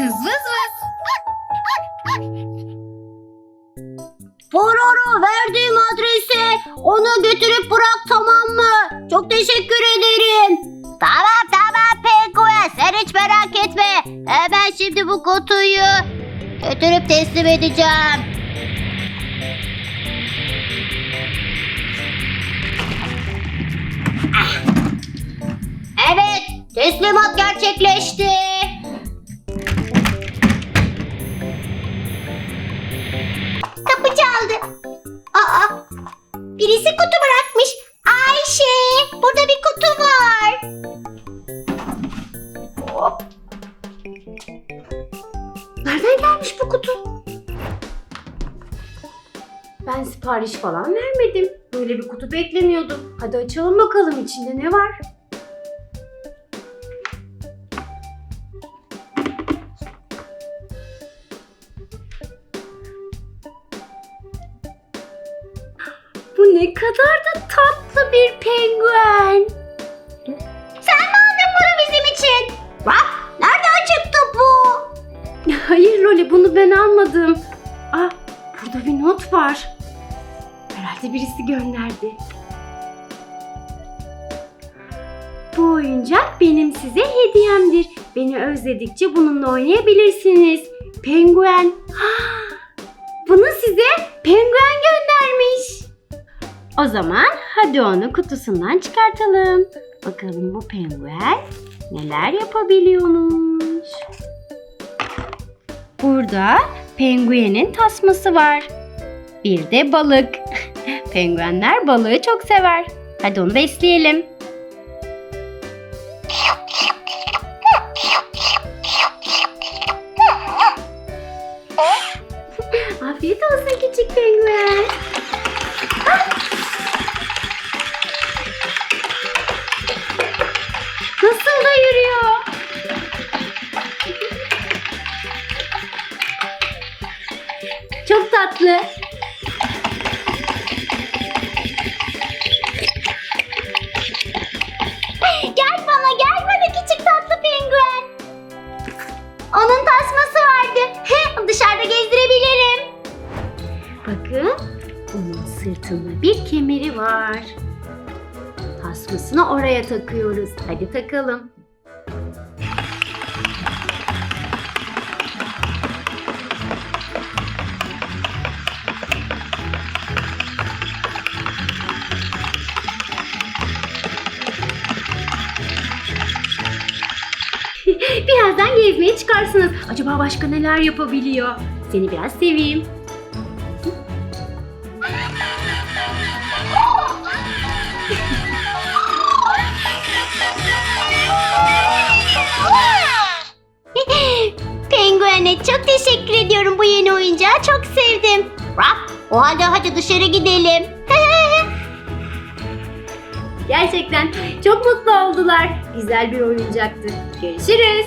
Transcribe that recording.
Kız vız vız. Pororo verdiğim adrese onu götürüp bırak tamam mı? Çok teşekkür ederim. Tamam tamam Penguen sen hiç merak etme. Hemen şimdi bu kutuyu götürüp teslim edeceğim. Ah. Evet teslimat gerçekleşti. Birisi kutu bırakmış. Ayşe, burada bir kutu var. Hop. Nereden gelmiş bu kutu? Ben sipariş falan vermedim. Böyle bir kutu beklemiyordum. Hadi açalım bakalım içinde ne var? Bu ne kadar da tatlı bir penguen. Sen mi aldın bunu bizim için? Bak, nereden çıktı bu? Hayır Loli bunu ben almadım. Ah burada bir not var. Herhalde birisi gönderdi. Bu oyuncak benim size hediyemdir. Beni özledikçe bununla oynayabilirsiniz. Penguen. Bunu size penguen göndermiş. O zaman hadi onu kutusundan çıkartalım. Bakalım bu penguen neler yapabiliyormuş. Burada penguenin tasması var. Bir de balık. Penguenler balığı çok sever. Hadi onu besleyelim. Nasıl da yürüyor? Çok tatlı. Gel bana, gel bana küçük tatlı penguen. Onun tasması vardı. He, dışarıda gezdirebilirim. Bakın bunun sırtında bir kemeri var. Tasmasını oraya takıyoruz. Hadi takalım. Birazdan gezmeye çıkarsınız. Acaba başka neler yapabiliyor? Seni biraz seveyim. Oyuncağı. Çok sevdim. Rap, o halde hadi dışarı gidelim. Gerçekten çok mutlu oldular. Güzel bir oyuncaktı. Görüşürüz.